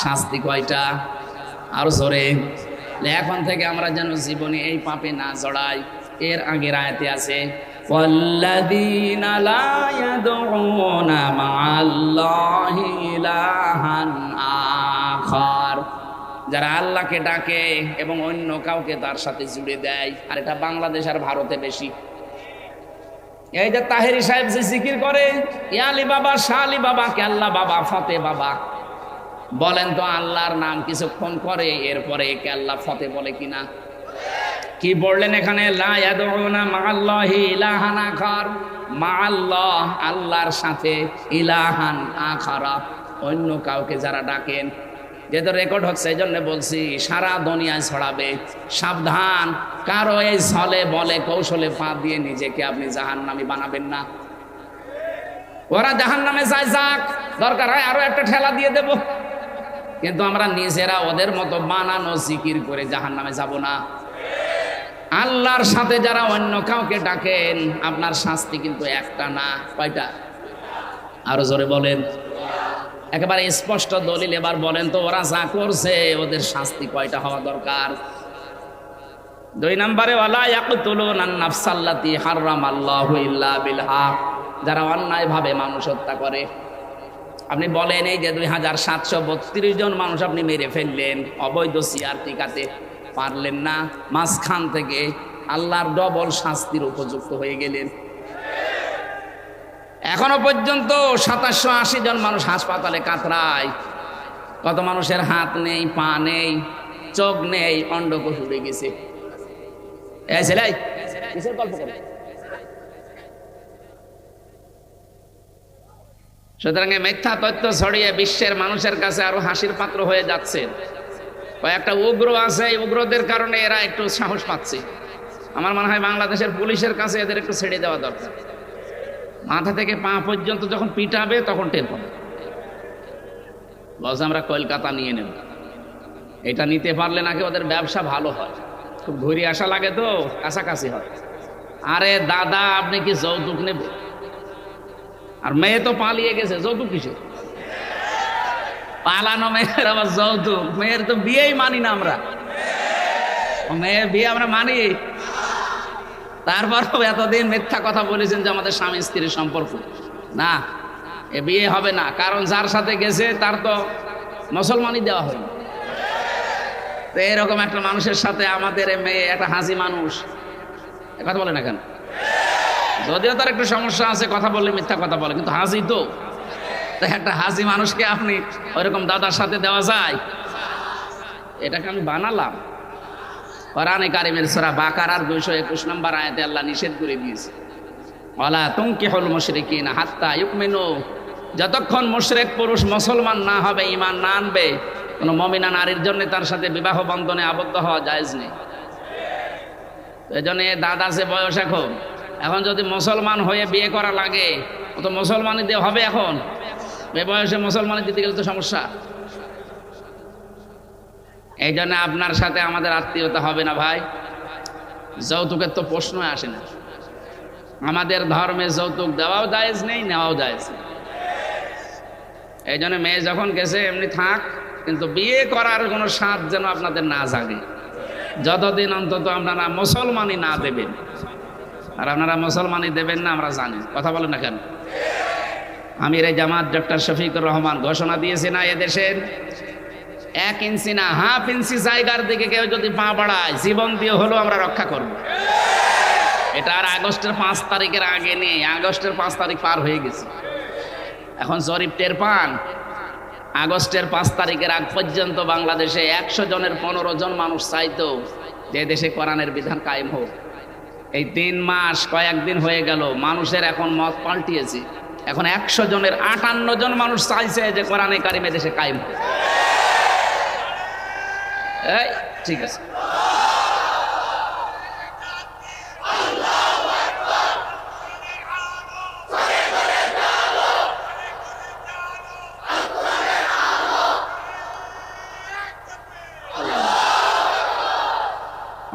শাস্তি কয়টা আরো জোরে এখন থেকে আমরা যেন জীবনে এই পাপে না জড়াই এর আগের আয়াতে আছে والذين لا يدعون مع الله إلها آخر যারা আল্লাহকে ডাকে এবং অন্য কাউকে তার সাথে জুড়ে দেয় আর এটা বাংলাদেশ আর ভারতে বেশি এই যে তাহেরি সাহেব যে জিকির করে ইয়ালি বাবা শালি বাবা কে আল্লাহ বাবা ফতে বাবা বলেন তো আল্লাহর নাম কিছুক্ষণ করে, এরপরে একে আল্লাহ ফতে বলে কিনা? কি বললেন এখানে? আল্লাহর সাথে ইলাহান আখারা। অন্য কাউকে যারা ডাকেন, যেহেতু রেকর্ড হচ্ছে এই জন্য বলছি, সারা দুনিয়ায় ছড়াবে। সাবধান, কারও এই ছলে বলে, কৌশলে পা দিয়ে নিজেকে আপনি জাহান্নামী বানাবেন না। ওরা জাহান্নামে যায় যাক, দরকার হয় আরও একটা ঠেলা দিয়ে দেব। কিন্তু আমরা নিজেরা ওদের মতো বানানো জিকির করে জাহান্নামে যাব না। আল্লাহর সাথে যারা অন্য কাউকে ডাকেন, আপনার শাস্তি কিন্তু একটা না, কয়টা? আরও জোরে বলেন। একেবারে স্পষ্ট দলিল এবার বলেন তো, ওরা যা করছে, ওদের শাস্তি কয়টা হওয়া দরকার? দুই নম্বরে যারা অন্যায়ভাবে মানুষ হত্যা করে। আপনি বলেন এই যে দুই হাজার সাতশো বত্রিশ জন মানুষ আপনি মেরে ফেললেন, অবৈধ সিয়ার টিকাতে পারলেন না। মাঝখান থেকে আল্লাহর ডবল শাস্তির উপযুক্ত হয়ে গেলেন। এখনও পর্যন্ত সাতাশশো আশি জন মানুষ হাসপাতালে কাতরায়। কত মানুষের হাত নেই, পা নেই, চোখ নেই, অন্ডকোষ উড়ে গেছে। কিসের গল্প করে? সুতরাং মিথ্যা তথ্য ছড়িয়ে বিশ্বের মানুষের কাছে আরও হাসির পাত্র হয়ে যাচ্ছে। কয়েকটা উগ্র আছে, এই উগ্রদের কারণে এরা একটু সাহস পাচ্ছে। আমার মনে হয় বাংলাদেশের পুলিশের কাছে এদের একটু ছেড়ে দেওয়া দরকার। মাথা থেকে পা পর্যন্ত যখন পিটাবে, তখন টের পাবে। বলছে আমরা কলকাতা নিয়ে নেব। এটা নিতে পারলে নাকি ওদের ব্যবসা ভালো হয়। খুব ঘুরে আসা লাগে তো, কাছাকাছি হয়। আরে দাদা, আপনি কি যৌতুক নেবে আর মেয়ে তো পালিয়ে গেছে, যৌতুক কিসে পালানো মেয়ের আবার যৌতুক, মেয়ের তো বিয়েই মানি না আমরা। ও মেয়ের বিয়ে আমরা মানি। তারপরও এতদিন মিথ্যা কথা বলেছেন যে আমাদের স্বামী স্ত্রীর সম্পর্ক। না, এ বিয়ে হবে না, কারণ যার সাথে গেছে তার তো মুসলমানই দেওয়া হয়নি। তো এরকম একটা মানুষের সাথে আমাদের মেয়ে, একটা হাসি মানুষ কথা বলে না কেন? যদিও তার একটু সমস্যা আছে, কথা বললে মিথ্যা কথা বলে, কিন্তু হাসি তো। একটা হাসি মানুষকে আপনি ওইরকম দাদার সাথে দেওয়া যায়। এটাকে আমি বানালাম। কোরআনে কারিমের সূরা বাকারার 221 নম্বর আয়াতে আল্লাহ নিষেধ করে দিয়েছে। ওয়ালা তুনকিহুল মুশরিকিনা হাত্তা ইউমিনু। যতক্ষণ মুশরিক পুরুষ মুসলমান না হবে ইমান না আনবে, কোনো মমিনা নারীর জন্য তার সাথে বিবাহ বন্ধনে আবদ্ধ হওয়া জায়েজ নেই। এজন্য দাদা সে বয়স এখন এখন যদি মুসলমান হয়ে বিয়ে করা লাগে, ও তো মুসলমানই দিয়ে হবে এখন। এ বয়সে মুসলমানের দিতে গেলে তো সমস্যা। এই জন্য আপনার সাথে আমাদের আত্মীয়তা হবে না ভাই। যৌতুকের তো প্রশ্ন আসে না। আমাদের ধর্মে যৌতুক দেওয়াও জায়েজ নেই, নেওয়াও নেই। এই জন্য মেয়ে যখন গেছে, এমনি থাক, কিন্তু বিয়ে করার কোনো স্বাদ যেন আপনাদের না জাগে। যতদিন অন্তত আপনারা মুসলমানই না দেবেন। আর আপনারা মুসলমানই দেবেন না, আমরা জানি। কথা বলেন না কেন? আমির জামাত ডক্টর শফিকুর রহমান ঘোষণা দিয়েছে না এদেশের? এক ইঞ্চি না, হাফ ইঞ্চি জায়গার দিকে কেউ যদি পা বাড়ায়, জীবন দিয়ে হলেও আমরা রক্ষা করব। এটা আর আগস্টের পাঁচ তারিখের আগে নেই, আগস্টের পাঁচ তারিখ পার হয়ে গেছে। এখন জরিপ টের পান? আগস্টের পাঁচ তারিখের আগ পর্যন্ত বাংলাদেশে একশো জনের পনেরো জন মানুষ চাইতো যে দেশে কোরআনের বিধান কায়েম হোক। এই তিন মাস কয়েকদিন হয়ে গেল, মানুষের এখন মত পাল্টিয়েছে। এখন একশো জনের আটান্ন জন মানুষ চাইছে যে কোরআনে কারিমে দেশে কায়েম এই, ঠিক আছে।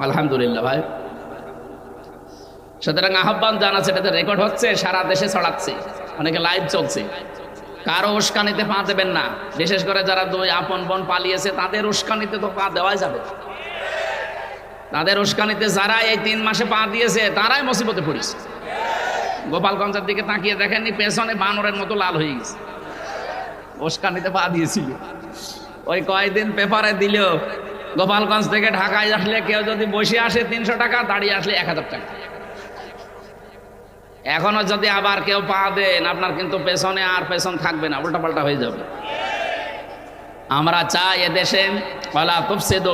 আলহামদুলিল্লাহ ভাই। সুতরাং আহ্বান জানাচ্ছে, এটাতে রেকর্ড হচ্ছে, সারা দেশে ছড়াচ্ছে। অনেকে লাইভ চলছে। কারও উস্কানিতে পা দেবেন না। বিশেষ করে যারা দুই আপন বোন পালিয়েছে, তাদের উস্কানিতে তো পা দেওয়াই যাবে। তাদের উস্কানিতে যারা এই তিন মাসে পা দিয়েছে, তারাই মুসিবতে পড়েছে। গোপালগঞ্জের দিকে তাকিয়ে দেখেননি, পেছনে বানরের মতো লাল হয়ে গেছে। উস্কানিতে পা দিয়েছিল। ওই কয়েকদিন পেপারে দিল গোপালগঞ্জ থেকে ঢাকায় আসলে কেউ যদি বসে আসে তিনশো টাকা, দাঁড়িয়ে আসলে এক হাজার টাকা। এখনও যদি আবার কেউ পা দেন, আপনার কিন্তু পেছনে আর পেছন থাকবে না, উল্টাপাল্টা হয়ে যাবে। আমরা চাই এ দেশে ওয়ালা তুফসিদু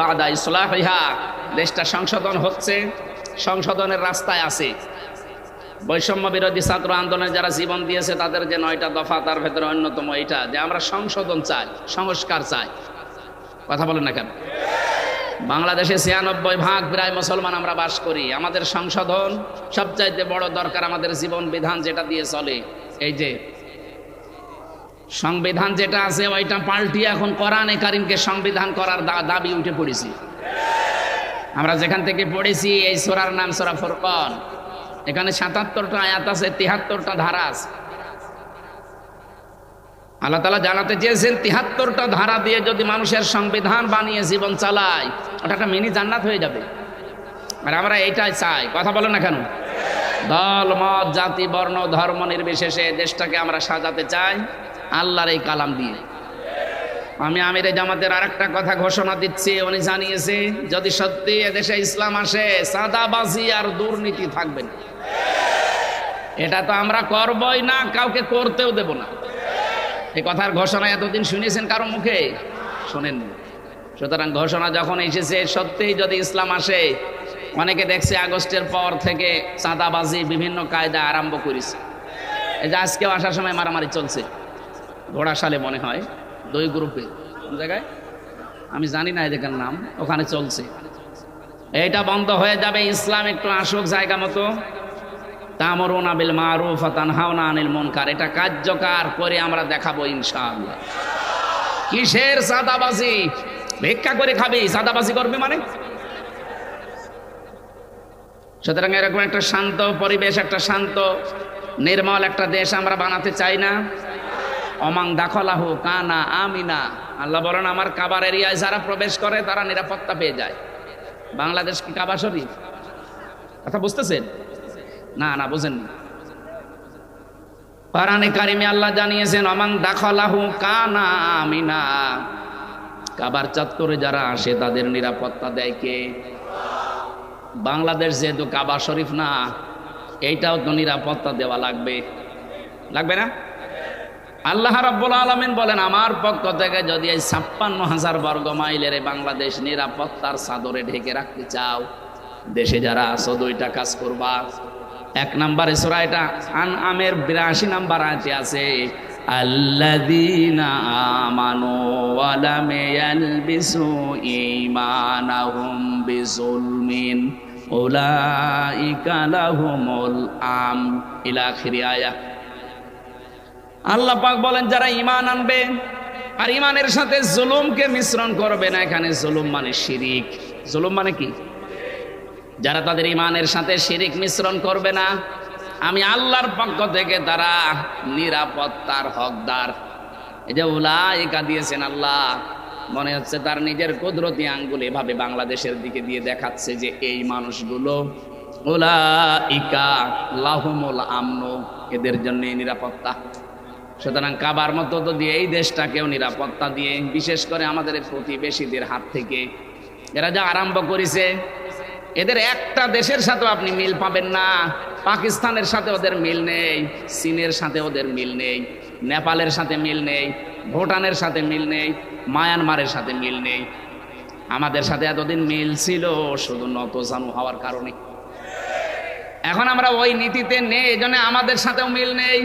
বাদা ইসলাহিহা। দেশটা সংশোধন হচ্ছে, সংশোধনের রাস্তায় আছে। বৈষম্য বিরোধী ছাত্র আন্দোলনে যারা জীবন দিয়েছে, তাদের যে নয়টা দফা, তার ভেতরে অন্যতম এটা, যে আমরা সংশোধন চাই, সংস্কার চাই। কথা বলেন না কেন? বাংলাদেশে ছিয়ানব্বই ভাগ প্রায় মুসলমান আমরা বাস করি। আমাদের সংশোধন সবচাইতে বড় দরকার আমাদের জীবন বিধান যেটা দিয়ে চলে। এই যে, সংবিধান যেটা আছে ওইটা পাল্টিয়ে এখন কোরআনে কারিমকে সংবিধান করার দাবি উঠে পড়েছি। আমরা যেখান থেকে পড়েছি এই সোরার নাম সোরা ফুরকন। এখানে সাতাত্তরটা আয়াত আছে, তিহাত্তরটা ধারা আছে। আল্লাহ তালা জানাতে চেয়েছেন, তিহাত্তরটা ধারা দিয়ে যদি মানুষের সংবিধান বানিয়ে জীবন চালায়, ওটা একটা মিনি জান্নাত হয়ে যাবে। আর আমরা এইটাই চাই। কথা বলো না কেন? দল, মত, জাতি, বর্ণ, ধর্ম নির্বিশেষে দেশটাকে আমরা সাজাতে চাই আল্লাহর এই কালাম দিয়ে। আমি আমির জামাতের আর একটা কথা ঘোষণা দিচ্ছি। উনি জানিয়েছে, যদি সত্যি এদেশে ইসলাম আসে, সাদাবাজি আর দুর্নীতি থাকবে না। এটা তো আমরা করবই না, কাউকে করতেও দেব না। এই কথার ঘোষণা এতদিন শুনেছেন কারও মুখে? শোনেননি। সুতরাং ঘোষণা যখন এসেছে, সত্যিই যদি ইসলাম আসে, অনেকে দেখছে আগস্টের পর থেকে চাঁদাবাজি, বিভিন্ন কায়দা আরম্ভ করেছে। এই যে আজকেও আসার সময় মারামারি চলছে। ঘোড়াশালে মনে হয়, দুই গ্রুপে। কোন জায়গায়? আমি জানি না এদের নাম, ওখানে চলছে। এটা বন্ধ হয়ে যাবে, ইসলাম একটু আসুক জায়গা মতো। তামরুন আবিল মারুফ তানহাওনা আনিল মুনকার। এটা কার্যকর করে আমরা দেখাবো ইনশাআল্লাহ। কিসের সাদাবাজি? ভিক্ষা করে খাবি, সাদাবাজি করবে মানে? সুতরাং এরকম একটা শান্ত পরিবেশ, একটা শান্ত, নির্মল একটা দেশ আমরা বানাতে চাই না। অমাং দাখলা দাখলাহু কানা আমিনা। আল্লাহ বলেন, আমার কাবার এরিয়ায় যারা প্রবেশ করে, তারা নিরাপত্তা পেয়ে যায়। বাংলাদেশ কি কাবা শরীফ? কথা বুঝতেছেন? না না বুঝেননি পারানে কারিমে আল্লাহ জানিয়েছেন অমাং দাখলাহু কানা আমিনা। কাবার চত্বরে যারা আসে, তাদের নিরাপত্তা দেয় কে? বাংলাদেশ যেহেতু কাবা শরীফ না, এইটাও তো নিরাপত্তা দেওয়া লাগবে। লাগবে না? আল্লাহ রাব্বুল আলামিন বলেন, আমার পক্ষ থেকে যদি এই ছাপ্পান্ন হাজার বর্গ মাইলের বাংলাদেশ নিরাপত্তার চাদরে ঢেকে রাখতে চাও, দেশে যারা আছো দুইটা কাজ করবা। এক নাম্বারে সোরা এটা আন আমের বিরাশি নাম্বার আছে উলাইকা লাহুমুল আম। আল্লাহ বলেন, যারা ইমান আনবে আর ইমানের সাথে জুলুমকে মিশ্রণ করবে না, এখানে জুলুম মানে শিরিক। জুলুম মানে কি? যারা তাদের ইমানের সাথে শিরিক মিশ্রণ করবে না, আমি আল্লাহর পক্ষ থেকে তারা নিরাপত্তার হকদার। এই যে উলাইকা দিয়েছেন আল্লাহ, মনে হচ্ছে তার নিজের কুদরতি আঙ্গুল এভাবে বাংলাদেশের দিকে দিয়ে দেখাচ্ছে যে এই মানুষগুলো উলাইকা লাহুমুল আমন, এদের জন্য নিরাপত্তা। সুতরাং কাবার মতো তো দিয়ে এই দেশটাকেও নিরাপত্তা দিয়ে, বিশেষ করে আমাদের প্রতিবেশীদের হাত থেকে। এরা যা আরম্ভ করেছে এদের একটা দেশের সাথেও আপনি মিল পাবেন না। পাকিস্তানের সাথে ওদের মিল নেই, চীনের সাথে ওদের মিল নেই, নেপালের সাথে মিল নেই, ভুটানের সাথে মিল নেই, মায়ানমারের সাথে মিল নেই। আমাদের সাথে এতদিন মিল ছিল, শুধু নত জানু হওয়ার কারণে। এখন আমরা ওই নীতিতে নেই, এই জন্য আমাদের সাথেও মিল নেই।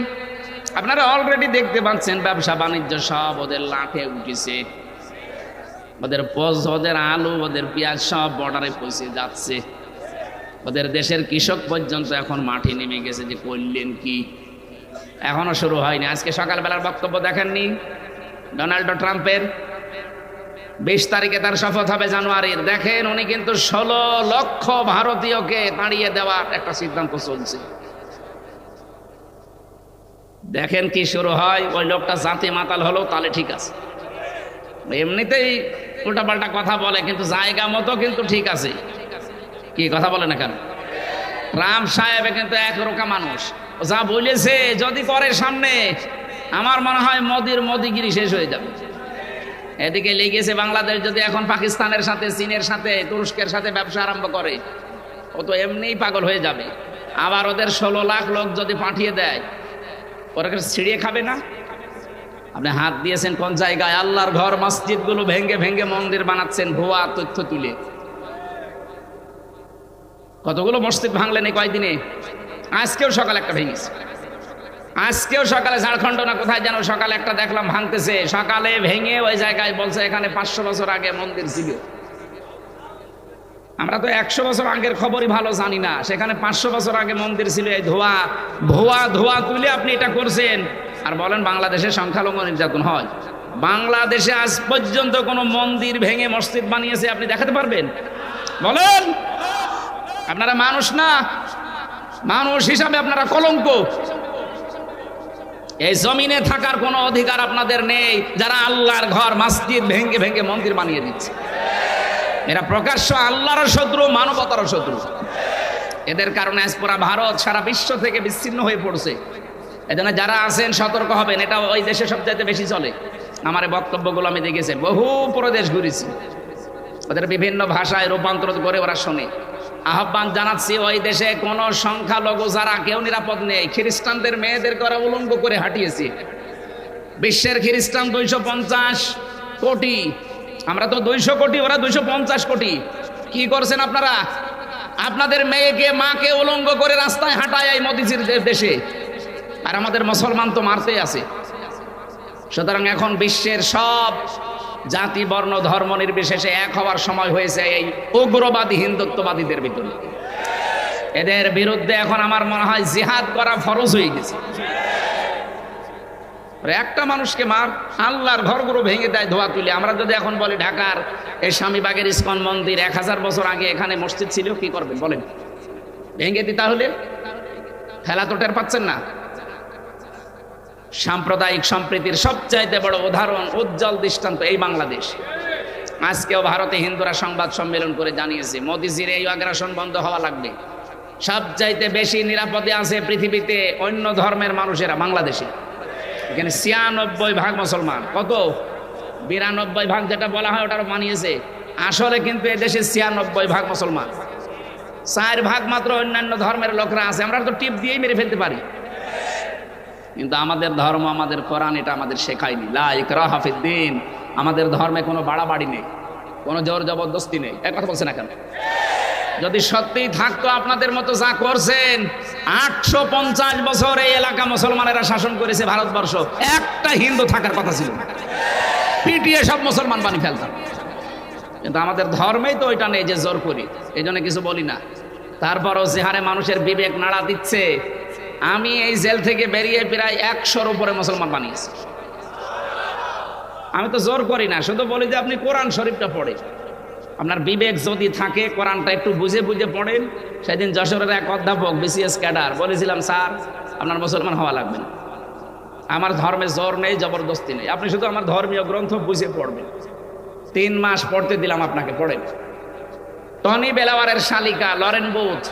আপনারা অলরেডি দেখতে পাচ্ছেন ব্যবসা বাণিজ্য সব ওদের লাঠে উঠেছে। ওদের পোজ ওদের আলু, ওদের পেঁয়াজ সব বর্ডারে পৌঁছে যাচ্ছে। ওদের দেশের কৃষক পর্যন্ত এখন মাঠে নেমে গেছে যে করলেন কি? এখনও শুরু হয়নি। আজকে সকালবেলার বক্তব্য দেখেননি? ডোনাল্ড ট্রাম্পের? বিশ তারিখে তার শপথ হবে জানুয়ারির দেখেন, উনি কিন্তু ষোলো লক্ষ ভারতীয়কে তাড়িয়ে দেওয়ার একটা সিদ্ধান্ত চলছে। দেখেন কি শুরু হয়? ওই লোকটা জাতি মাতাল হলো, তাহলে ঠিক আছে। এমনিতেই উল্টাপাল্টা কথা বলে, কিন্তু জায়গা মতো কিন্তু ঠিক আছে। কি কথা বলে না কেন? রাম সাহেব কিন্তু একরোকা মানুষ। যা বলেছে, যদি করে সামনে, আমার মনে হয় মোদির মোদিগিরি শেষ হয়ে যাবে। এদিকে লেগেছে বাংলাদেশ, যদি এখন পাকিস্তানের সাথে, চীনের সাথে, তুরস্কের সাথে ব্যবসা আরম্ভ করে, ও তো এমনিই পাগল হয়ে যাবে। আবার ওদের ষোলো লাখ লোক যদি পাঠিয়ে দেয়, ওরা ছিঁড়িয়ে খাবে না? আপনি হাত দিয়েছেন কোন জায়গায়? আল্লাহর ঘর, মসজিদগুলো ভেঙ্গে ভেঙ্গে মন্দির বানাচ্ছেন, ভুয়া তথ্য তুলে। কতগুলো মসজিদ ভাঙলেন এই কয়দিনে? আজকেও সকাল একটা ভেঙেছে। আজকেও সকালে ঝাড়খণ্ড না কোথায় যেন সকালে একটা দেখলাম ভাঙতেছে। সকালে ভেঙে ওই জায়গায় বলছে এখানে পাঁচশো বছর আগে মন্দির ছিল। আমরা তো একশো বছর আগের খবরই ভালো জানি না। সেখানে পাঁচশো বছর আগে মন্দির ছিল, এই ধোয়া ধোয়া ধোয়া তুলে আপনি এটা করছেন। আর বলেন বাংলাদেশে সংখ্যালঘু নির্যাতন হয়। বাংলাদেশে আজ পর্যন্ত কোনো মন্দির ভেঙে মসজিদ বানিয়েছে, আপনি দেখাতে পারবেন? বলেন! আপনারা মানুষ না? মানুষ হিসাবে আপনারা কলঙ্ক। এই জমিনে থাকার কোনো অধিকার আপনাদের নেই, যারা আল্লাহর ঘর, মসজিদ ভেঙ্গে ভেঙ্গে মন্দির বানিয়ে দিচ্ছে। এরা প্রকাশ্য আল্লাহর শত্রু, মানবতার শত্রু। এদের কারণে আজ পুরা ভারত সারা বিশ্ব থেকে বিচ্ছিন্ন হয়ে পড়ছে। এজন্য যারা আছেন, সতর্ক হবেন। এটা ওই দেশে সবচাইতে বেশি চলে। আমার বক্তব্যগুলো আমি দেখেছি। বহু প্রদেশ ঘুরেছি। ওদের বিভিন্ন ভাষায় রূপান্তর করে ওরা শোনে। আহ্বান জানাচ্ছি, ওই দেশে কোনো সংখ্যালঘু যারা কেউ নিরাপদ নেই, খ্রিস্টানদের মেয়েদের করা উলঙ্গ করে হাঁটিয়েছি। বিশ্বের খ্রিস্টান দুইশো পঞ্চাশ কোটি। আমরা তো দুইশো কোটি, ওরা দুইশো পঞ্চাশ কোটি। কি করছেন আপনারা? আপনাদের মেয়েকে, মাকে উলঙ্গ করে রাস্তায় হাঁটায় এই মোদিজির দেশে। আর আমাদের মুসলমান তো মারতেই আছে। সুতরাং এখন বিশ্বের সব জাতি, বর্ণ, ধর্ম নির্বিশেষে এক হওয়ার সময় হয়েছে এই উগ্রবাদী, হিন্দুত্ববাদীদের ভিতরে। এদের বিরুদ্ধে এখন আমার মনে হয় জিহাদ করা ফরজ হয়ে গেছে। একটা মানুষকে মার, আল্লাহর ঘরগুলো ভেঙে দেয়, ধোয়া তুলে। আমরা যদি এখন বলি ঢাকার এই স্বামীবাগের ইস্কন মন্দির, এক হাজার বছর আগে এখানে মসজিদ ছিল, কি করবেন বলেন? ভেঙে দিই তাহলে? খেলা তো টের পাচ্ছেন না? সাম্প্রদায়িক সম্প্রীতির সবচাইতে বড় উদাহরণ, উজ্জ্বল দৃষ্টান্ত এই বাংলাদেশ। আজকেও ভারতে হিন্দুরা সংবাদ সম্মেলন করে জানিয়েছে, মোদিজির এই আগ্রাসন বন্ধ হওয়া লাগবে। সবচাইতে বেশি নিরাপদে আছে পৃথিবীতে অন্য ধর্মের মানুষেরা, বাংলাদেশে। এখানে ছিয়ানব্বই ভাগ মুসলমান। কত? বিরানব্বই ভাগ যেটা বলা হয় ওটা মানিয়েছে আসলে কিন্তু এদেশে ছিয়ানব্বই ভাগ মুসলমান। চার ভাগ মাত্র অন্যান্য ধর্মের লোকরা আছে, আমরা তো টিপ দিয়েই মেরে ফেলতে পারি। কিন্তু আমাদের ধর্ম, আমাদের কোরআন এটা আমাদের শেখায়নি। লাইক রাহাফিদ্দিন আমাদের ধর্মে কোনো বাড়াবাড়ি নেই, কোনো জোর জবরদস্তি নেই। এক কথা বলছে না কেন? যদি সত্যিই থাকতো আপনাদের মতো যা করছেন, আটশো পঞ্চাশ বছর এই এলাকা মুসলমানেরা শাসন করেছে ভারতবর্ষ। একটা হিন্দু থাকার কথা ছিল। পিটিয়ে সব মুসলমান বানিয়ে ফেলতাম। কিন্তু আমাদের ধর্মেই তো ওইটা নেই যে জোর করি। এই জন্য কিছু বলি না। তারপরও যে হারে মানুষের বিবেক নাড়া দিচ্ছে আমি এই জেল থেকে বেরিয়ে প্রায় একশোর উপরে মুসলমান বানিয়েছি। আমি তো জোর করি না, শুধু বলি যে আপনি কোরআন শরীফটা পড়ে আপনার বিবেক যদি থাকে, কোরআনটা একটু বুঝে বুঝে পড়েন। সেদিন যশোরের এক অধ্যাপক, বিসিএস ক্যাডার, বলেছিলাম, স্যার, আপনার মুসলমান হওয়া লাগবে না। আমার ধর্মে জোর নেই, জবরদস্তি নেই। আপনি শুধু আমার ধর্মীয় গ্রন্থ বুঝে পড়বেন। তিন মাস পড়তে দিলাম আপনাকে, পড়েন। টনি বেলাওয়ারের শালিকা লরেন বুথ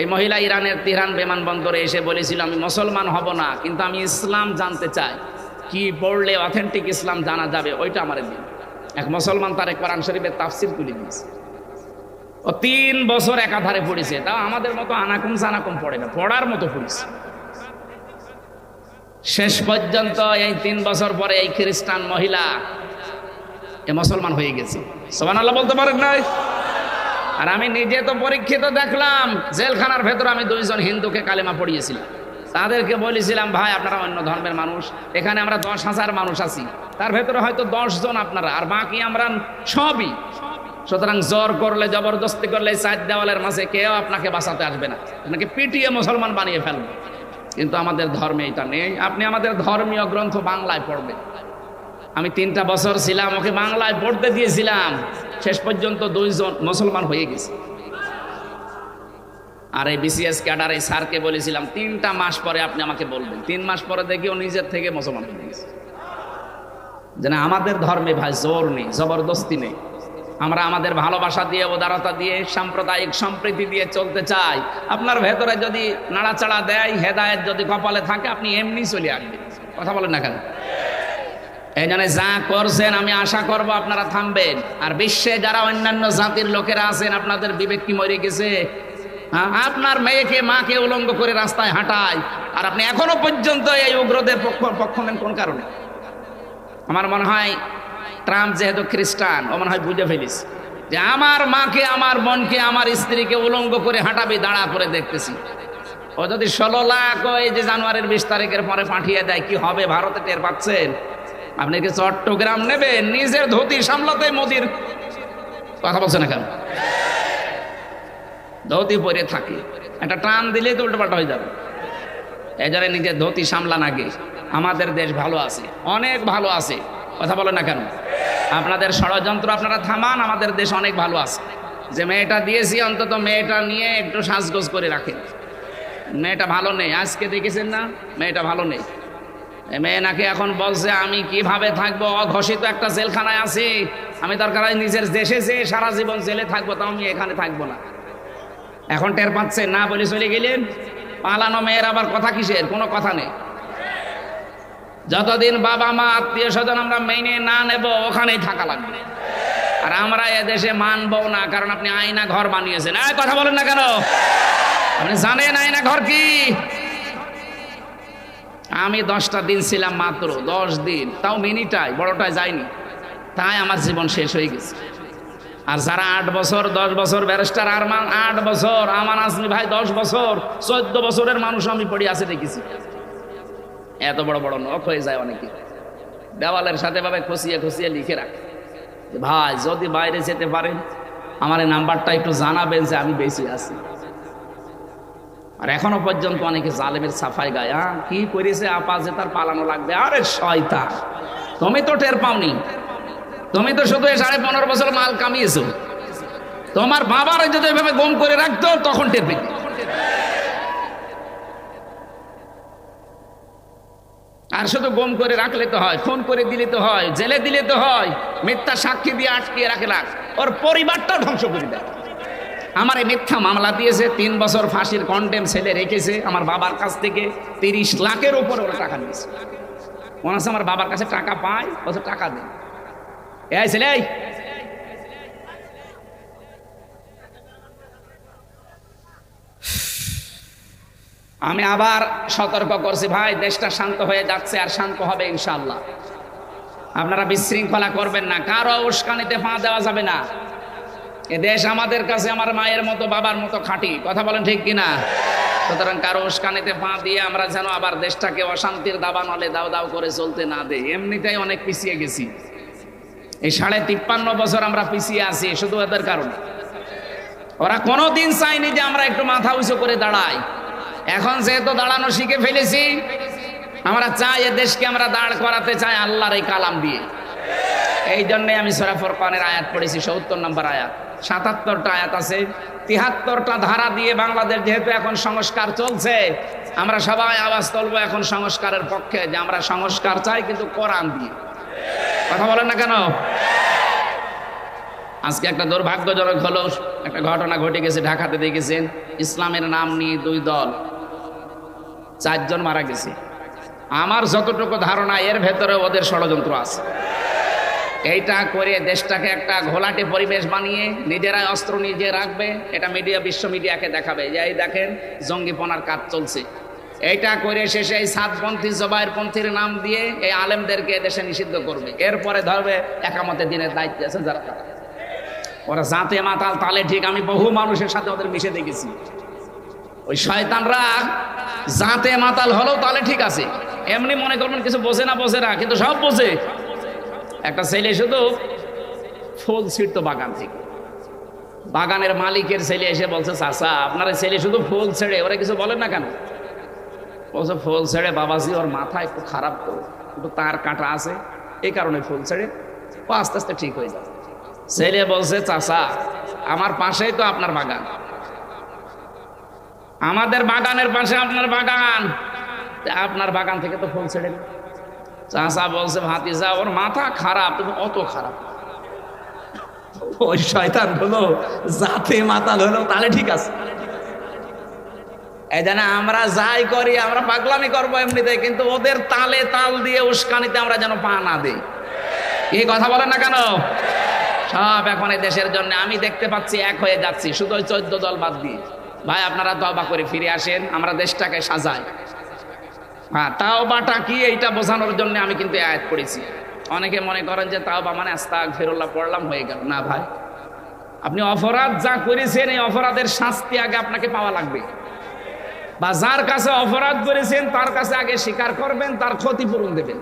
এই মহিলা ইরানের তিহান বিমানবন্দরে এসে বলেছিল, আমি মুসলমান হব না, কিন্তু আমি ইসলাম জানতে চাই। কি পড়লে অথেন্টিক ইসলাম জানা যাবে, ওইটা আমার দিন। এক মুসলমান তার কোরআন শরীফের তাফসির তুলে দিয়েছে। ও তিন বছর একাধারে পড়েছে, তাও আমাদের মতো আনাকুম সানাকুম পড়ে না, পড়ার মতো পড়েছে। শেষ পর্যন্ত এই তিন বছর পরে এই খ্রিস্টান মহিলা এ মুসলমান হয়ে গেছে। সোমান আল্লাহ বলতে পারেন নাই? আর আমি নিজে তো পরীক্ষিত দেখলাম, জেলখানার ভেতর আমি দুইজন হিন্দুকে কালেমা পড়িয়েছিলাম। তাদেরকে বলেছিলাম, ভাই, আপনারা অন্য ধর্মের মানুষ, এখানে আমরা দশ হাজার মানুষ আছি। তার ভেতরে হয়তো দশ জন আপনারা, আর বাকি আমরা সবই। সুতরাং জ্বর করলে, জবরদস্তি করলে চার দেওয়ালের মাঝে কেউ আপনাকে বাঁচাতে আসবে না। আপনাকে পিটিয়ে মুসলমান বানিয়ে ফেলবে। কিন্তু আমাদের ধর্মে এটা নেই। আপনি আমাদের ধর্মীয় গ্রন্থ বাংলায় পড়বেন। আমি তিনটা বছর ছিলাম, ওকে বাংলায় পড়তে দিয়েছিলাম। শেষ পর্যন্ত দুইজন মুসলমান হয়ে গেছে। আর এই বিসিএস ক্যাডার, এই স্যারকে বলেছিলাম, তিনটা মাস পরে আপনি আমাকে বলবেন। তিন মাস পরে দেখি ও নিজের থেকে মুসলমান হয়ে গেছে। যেন আমাদের ধর্মে ভাই, জোর নেই, জবরদস্তি নেই। আমরা আমাদের ভালোবাসা দিয়ে, উদারতা দিয়ে, সাম্প্রদায়িক সম্প্রীতি দিয়ে চলতে চাই। আপনার ভেতরে যদি নাড়াচাড়া দেয়, হেদায়েত যদি কপালে থাকে, আপনি এমনি চলে আসবেন। কথা বলেন না কেন? এই জন্য যা করছেন আমি আশা করব আপনারা থামবেন। আর বিশ্বে যারা অন্যান্য জাতির লোকেরা আছেন আপনাদের বিবেক কি মরে গেছে? হ্যাঁ, আপনার মেয়েকে মাকে উলঙ্গ করে রাস্তায় হাঁটায়। আর আপনি এখনও পর্যন্ত এই উগ্রদের পক্ষ পক্ষ নেন কোন কারণে? আমার মনে হয় ট্রাম্প যেহেতু খ্রিস্টান ও মনে হয় বুঝে ফেলিস। যে আমার মাকে আমার বোনকে আমার স্ত্রীকে উলঙ্গ করে হাঁটাবি দাঁড়া করে দেখতেছি। ও যদি ষোলো লাখ ওই যে জানুয়ারির বিশ তারিখের পরে পাঠিয়ে দেয় কি হবে? ভারতে টের পাচ্ছেন? আপনি কি চট্টগ্রাম নেবেন? নিজের ধুতি সামলাতে মোদির কথা বলছে না কেন? ধুতি পরে থাকে। একটা টান দিলেই তো উল্টোপাল্টা হয়ে যাবে। এই জন্য নিজের ধুতি সামলান আগে। আমাদের দেশ ভালো আছে, অনেক ভালো আছে। কথা বলে না কেন? আপনাদের ষড়যন্ত্র আপনারা থামান, আমাদের দেশ অনেক ভালো আছে। যে মেয়েটা দিয়েছি, অন্তত মেয়েটা নিয়ে একটু সাজগোজ করে রাখেন। মেয়েটা ভালো নেই। আজকে দেখেছেন না? মেয়েটা ভালো নেই। মেয়ে নাকি এখন বলছে, আমি কীভাবে থাকব? অঘোষিত একটা জেলখানায় আছি। আমি দরকার নিজের দেশে যে সারা জীবন জেলে থাকব, তাও আমি এখানে থাকব না। এখন টের পাচ্ছে, না বলে চলে গেলেন? পালানো মেয়ের আবার কথা কিসের? কোনো কথা নেই। যতদিন বাবা, মা, আত্মীয় স্বজন আমরা মেনে না নেব, ওখানেই থাকা লাগবে। আর আমরা এদেশে মানবো না, কারণ আপনি আয়না ঘর বানিয়েছেন। কথা বলেন না কেন? আপনি জানেন আয়না ঘর কি? আমি দশটা দিন ছিলাম মাত্র, দশ দিন। তাও মিনিটাই বড়টায় যায়নি। তাই আমার জীবন শেষ হয়ে গেছে। আর যারা আট বছর, দশ বছর ব্যারিস্টার, আরমান, আট বছর আমার আসমি ভাই দশ বছর, চোদ্দ বছরের মানুষ আমি পড়ে আছে দেখেছি। এত বড় বড় নখ হয়ে যায় অনেকে। দেওয়ালের সাথে ভাবে খসিয়ে খসিয়ে লিখে রাখে। ভাই, যদি বাইরে যেতে পারেন, আমার নাম্বারটা একটু জানাবেন যে আমি বেশি আছি। আর এখনও পর্যন্ত অনেকে জালেমের সাফাই গায় হ্যাঁ কি করেছে আপা যে তার পালানো লাগবে? আরে শয়তা তুমি তো টের পাওনি। তুমি তো শুধু সাড়ে পনেরো বছর মাল কামিয়েছো। তোমার বাবার যদি এভাবে গম করে রাখতো, তখন টের পেতে। আর শুধু গম করে রাখলে তো হয় ফোন করে দিলে তো হয়, জেলে দিলে তো হয়, মিথ্যা সাক্ষী দিয়ে আটকিয়ে রাখে রাখ ওর পরিবারটা ধ্বংস করে দেয়। আমার এই মিথ্যা মামলা দিয়েছে, তিন বছর ফাঁসির কন্টেম ছেলে রেখেছে, আমার বাবার কাছ থেকে তিরিশ লাখের উপর ওরা টাকা নিয়েছে। হচ্ছে আমার বাবার কাছে টাকা পায় অত টাকা দেয়। এই ছেলে আমি আবার সতর্ক করছি, ভাই, দেশটা শান্ত হয়ে যাচ্ছে আর শান্ত হবে ইনশাল্লাহ আপনারা বিশৃঙ্খলা করবেন না, কারও উস্কানিতে পা দেওয়া যাবে না। এ দেশ আমাদের কাছে আমার মায়ের মতো, বাবার মতো খাঁটি। কথা বলেন ঠিক কিনা? সুতরাং কারও উস্কানিতে পা দিয়ে আমরা যেন আবার দেশটাকে অশান্তির দাবা নলে দাও দাও করে চলতে না দেই। এমনিতেই অনেক পিছিয়ে গেছি। এই সাড়ে তিপ্পান্ন বছর আমরা পিছিয়ে আছি, শুধু এদের কারণে। ওরা কোনোদিন চাইনি যে আমরা একটু মাথা উঁচু করে দাঁড়াই। এখন যেহেতু দাঁড়ানো শিখে ফেলেছি, আমরা চাই এ দেশকে আমরা দাঁড় করাতে চাই আল্লাহর এই কালাম দিয়ে। এই জন্যে আমি সরাফর কানের আয়াত পড়েছি, সত্তর নম্বর আয়াত। সাতাত্তরটা আয়াত আছে, তিহাত্তরটা ধারা দিয়ে বাংলাদেশ যেহেতু এখন সংস্কার চলছে, আমরা সবাই আওয়াজ তুলবো এখন সংস্কারের পক্ষে যে আমরা সংস্কার চাই কিন্তু কোরআন দিয়ে। কথা বলেন না কেন? আজকে একটা দুর্ভাগ্যজনক হলো, একটা ঘটনা ঘটে গেছে ঢাকাতে দেখেছেন, ইসলামের নাম নিয়ে দুই দল, চারজন মারা গেছে। আমার যতটুকু ধারণা, এর ভেতরে ওদের ষড়যন্ত্র আছে। এইটা করে দেশটাকে একটা ঘোলাটে পরিবেশ বানিয়ে নিজেরাই অস্ত্র নিজে রাখবে, এটা মিডিয়া বিশ্ব মিডিয়াকে দেখাবে। যে এই দেখেন, জঙ্গিপনার কাজ চলছে। এইটা করে শেষে এই সাতপন্থী জবাইরপন্থীর নাম দিয়ে এই আলেমদেরকে দেশে নিষিদ্ধ করবে। এরপরে ধরবে একামতে দিনের দায়িত্ব আছে যারা ওরা জাতে মাতাল, তালে ঠিক, আমি বহু মানুষের সাথে ওদের মিশে দেখেছি। ওই শয়তানরা জাতে মাতাল হলেও তাহলে ঠিক আছে। এমনি মনে করবেন কিছু বোঝে না বোঝে না, কিন্তু সব বোঝে। একটা ছেলে শুধু ফুল ছিটতো বাগান থেকে। বাগানের মালিকের ছেলে এসে বলছে চাষা আপনার ছেলে শুধু ফুল ছেড়ে, ওরা কিছু বলেন না কেন? বলছে, ফুল ছেড়ে বাবাজি, ওর মাথা একটু খারাপ তো একটু তার কাটা আছে, এই কারণে ফুল ছেড়ে, ও আস্তে আস্তে ঠিক হয়ে যাবে। ছেলে বলছে চাষা আমার পাশেই তো আপনার বাগান। আমাদের বাগানের পাশে আপনার বাগান। আপনার বাগান থেকে তো ফুল ছেড়ে। চাষা বলছে, ভাতিজা, ওর মাথা খারাপ, তুমি অত খারাপ। ওই শয়তান হলো, জাতে মাতাল হলো, তাহলে ঠিক আছে। এই জন্য আমরা যাই করি, আমরা পাগলামি করব এমনিতে, কিন্তু ওদের তালে তাল দিয়ে উস্কানিতে আমরা যেন পা না দিই। এই কথা বলেন না কেন? সব এখন এই দেশের জন্য, আমি দেখতে পাচ্ছি এক হয়ে যাচ্ছি, শুধু ওই চোদ্দ দল বাদ দিয়ে। ভাই, আপনারা দবা করে ফিরে আসেন, আমরা দেশটাকে সাজাই। হ্যাঁ তাও বাটা কি এইটা বোঝানোর জন্য আমি কিন্তু আয়াত করেছি অনেকে মনে করেন যে তাও বা মানে আস্তাক ফেরুল্লাহ পড়লাম, হয়ে গেল। না ভাই, আপনি অপরাধ যা করেছেন, এই অপরাধের শাস্তি আগে আপনাকে পাওয়া লাগবে। বা যার কাছে অপরাধ করেছেন, তার কাছে আগে স্বীকার করবেন, তার ক্ষতিপূরণ দেবেন।